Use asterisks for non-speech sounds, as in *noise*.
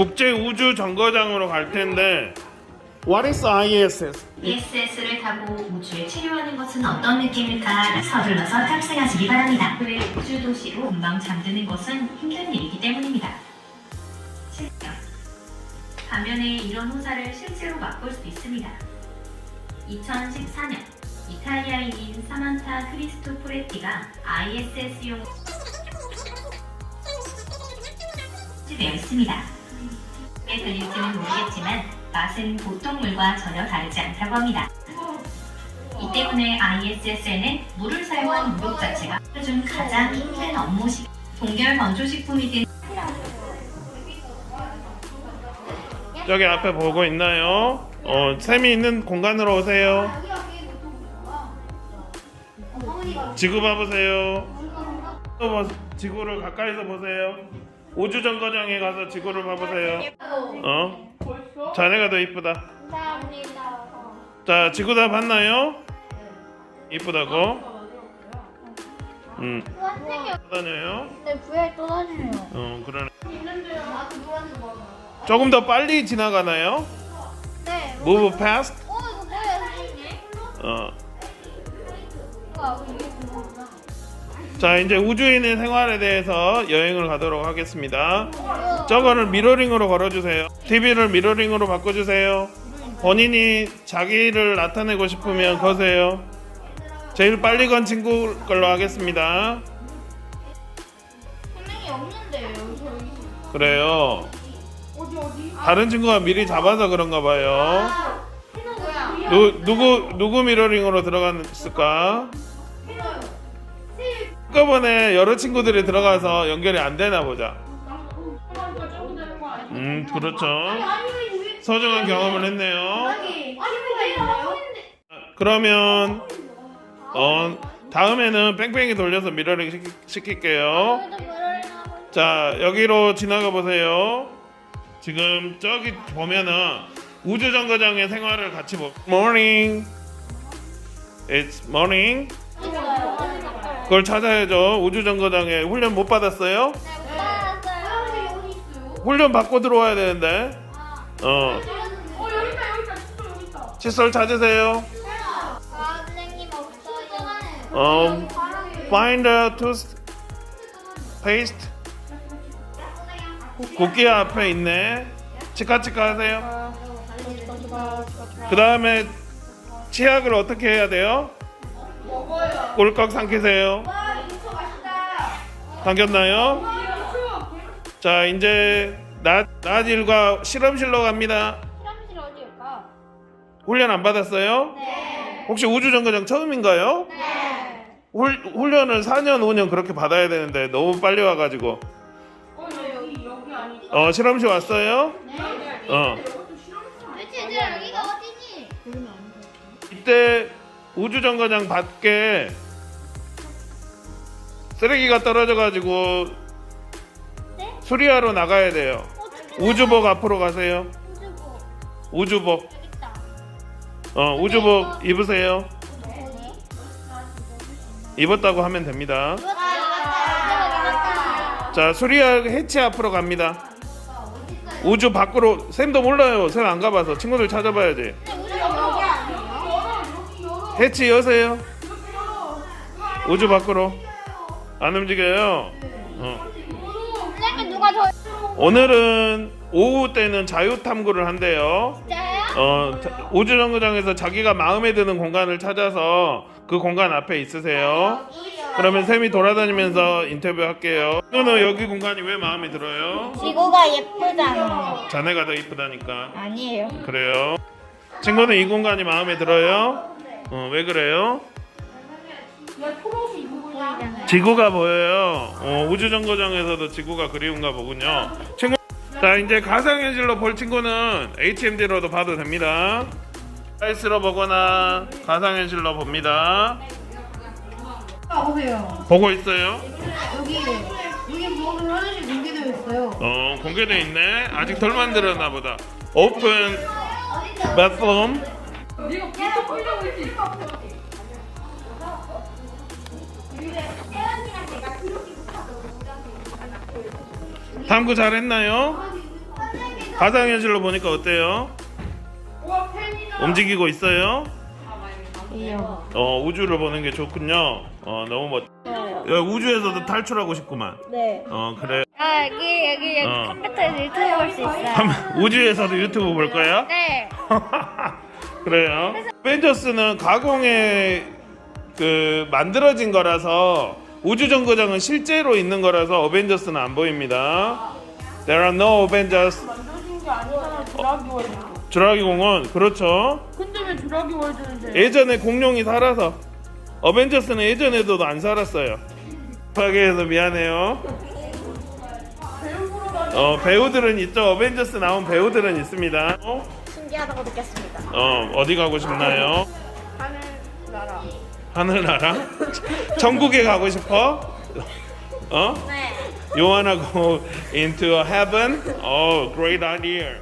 국제 우주 정거장으로 갈 텐데 What is ISS? ESS를 타고 우주에 체류하는 것은 어떤 느낌일까 서둘러서 탑승하시기 바랍니다. 왜 우주 도시로 금방 잠드는 것은 힘든 일이기 때문입니다. 실명 반면에 이런 호사를 실제로 맛볼 수 있습니다. 2014년 이탈리아인인 사만타 크리스토포레티가 ISS용 되어 있습니다. 꽤 들릴지는 모르겠지만 맛은 보통 물과 전혀 다르지 않다고 합니다. 이 때문에 ISS에는 물을 사용한 목욕 자체가 중 가장 힘든 업무식 동결 건조식품이든 저기 앞에 보고 있나요? 어, 샘이 있는 공간으로 오세요. 지구 봐보세요. 지구를 가까이서 보세요. 우주 정거장에 가서 지구를 봐보세요. 어? 자네가 더 이쁘다. 감사합니다. 자, 지구 다 봤나요? 이쁘다고? 음, 다녀요? 근데 VR 또 다녀요. 어, 그러네. 조금 더 빨리 지나가나요? 네. Move past? 어, 이거 뭐야. 자, 이제 우주인의 생활에 대해서 여행을 가도록 하겠습니다. 저거를 미러링으로 걸어주세요. TV를 미러링으로 바꿔주세요. 본인이 자기를 나타내고 싶으면 거세요. 제일 빨리 건 친구 걸로 하겠습니다. 선생님 없는데요, 저희. 그래요. 어디, 어디? 다른 친구가 미리 잡아서 그런가 봐요. 뭐야? 누, 누구 누구 미러링으로 들어갔을까? 한꺼번에 여러 친구들이 들어가서 연결이 안 되나 보자. 음, 그렇죠. 소중한 경험을 했네요. 이래요? 그러면 어 다음에는 뺑뺑이 돌려서 미러링 시키, 시킬게요. 자 여기로 지나가 보세요. 지금 저기 보면은 우주 정거장의 생활을 같이 보. Morning. It's morning. 그걸 찾아야죠. 우주 정거장에 훈련 못 받았어요? 훈련 받고 들어와야 되는데. 어. 칫솔 찾으세요. 선생님 없어요. 어. Find a toothpaste. 국기 앞에 있네. 치카치카 하세요. 그 다음에 치약을 어떻게 해야 돼요? 꿀꺽 삼키세요. 삼켰나요? 자 이제 낮, 낮 일과 실험실로 갑니다. 실험실 어디일까? 훈련 안 받았어요? 네. 혹시 우주정거장 처음인가요? 네. 훌, 훈련을 4년 5년 그렇게 받아야 되는데 너무 빨리 와가지고 어 실험실 왔어요? 어 도대체 얘들아 여기가 어디니? 이때 우주정거장 밖에 쓰레기가 떨어져가지고 네? 수리하러 나가야 돼요. 어떻게 우주복 앞으로 가세요. 우주복. 우주복. 어 우주복 입으세요. 네. 입었다고 하면 됩니다. 다. 자 수리할 해치 앞으로 갑니다. 우주 밖으로 쌤도 몰라요. 쌤 안 가봐서. 친구들 찾아봐야지 아니에요? 해치 여세요. 우주 밖으로 안 움직여요 어. 선생님 누가 저 오늘은 오후 때는 자유 탐구를 한대요 진짜요? 어, 자- 우주 정거장에서 자기가 마음에 드는 공간을 찾아서 그 공간 앞에 있으세요 그러면 쌤이 돌아다니면서 인터뷰 할게요 너는 여기 공간이 왜 마음에 들어요? 지구가 예쁘잖아요. 자네가 더 이쁘다니까 아니에요. 그래요. 친구는 이 공간이 마음에 들어요? 어, 왜 그래요? 지구가 보여요. 어, 우주정거장에서도 지구가 그리운가 보군요. 친구, 자 이제 가상현실로 볼 친구는 HMD로도 봐도 됩니다. 아이스로 보거나 가상현실로 봅니다. 아, 보세요. 보고 있어요? 여기 여기 부엌은 화장실 공개되어 있어요. 어, 공개돼 있네. 아직 덜 만들었나 보다. 오픈 bathroom. 탐구 잘했나요? 가상 현실로 보니까 어때요? 움직이고 있어요? 어 우주를 보는 게 좋군요. 어 너무 멋. 야, 우주에서도 탈출하고 싶구만. 네. 어 그래. 아 여기 여기 여기 어. 컴퓨터에서 유튜브 볼 수 있어요. 우주에서도 유튜브 볼 거야? 네. *laughs* 그래요. 어벤져스는 가공에 그 만들어진 거라서 우주 정거장은 실제로 있는 거라서 어벤져스는 안 보입니다. There are no Avengers. 만들어진 게 아니잖아 드라기 월드 주라기 공원 그렇죠. 근데 왜 드라기 월드인데 예전에 공룡이 살아서 어벤져스는 예전에도 안 살았어요. 급하게 해서 미안해요. 어 배우들은 있죠. 어벤져스 나온 배우들은 있습니다. 어, 신기하다고 느꼈습니다. 어 어디 가고 싶나요? 하늘 나라 하늘나라? 천국에 가고 싶어? 어? 네. You wanna go into heaven? Oh, great idea.